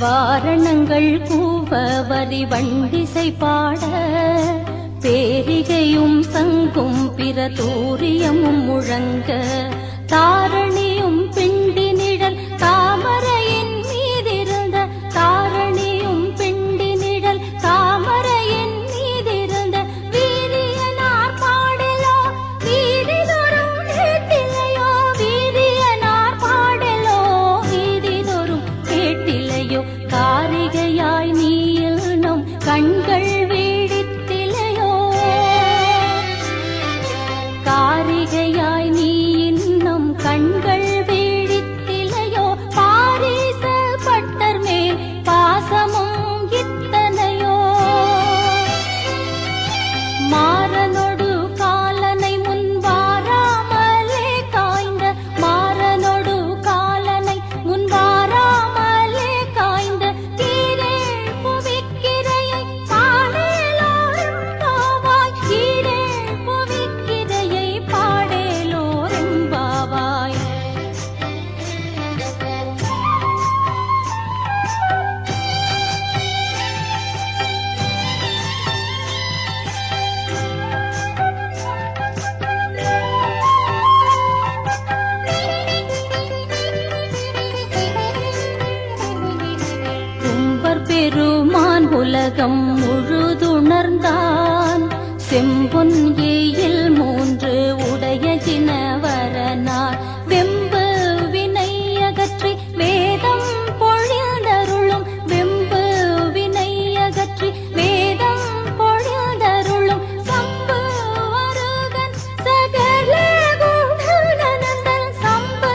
வாரணங்கள் கூவ வரி வண்டிசை பாட பேரிகையும் சங்கும் பிற தூரியமும் முழங்க. பெருமான் உலகம் முழுதுணர்ந்தான். செம்பொன் ஏயில் மூன்று உடைய ஜினவரனார் வெம்பு வினை அகற்றி வேதம் பொழிந்தருளும். வெம்பு வினை அகற்றி வேதம் பொழிந்தருளும். சம்பு வருகன் சகல குணநந்தன். சம்பு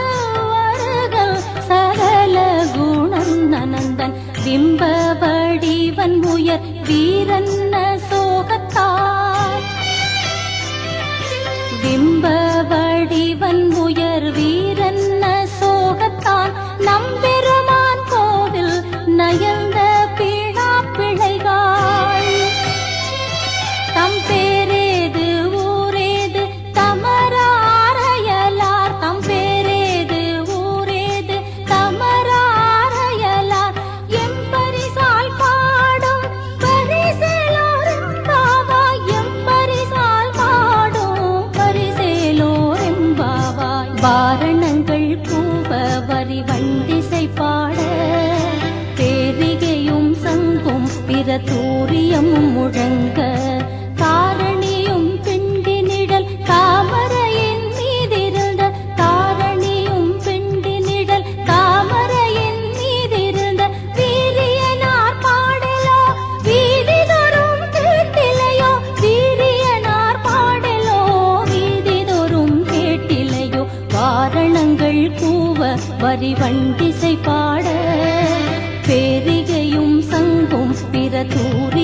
வருகன் சகல குணநந்தன். பிம்ப உயர் வீரன்ன சோகத்தார் பிம்பவ வரி வண்டிசை பாட பேரிகையும் சங்கும் பிற தூரியமும் வரி வண்டிசை பாட பேரிகையும் சங்கும் பிற தூரி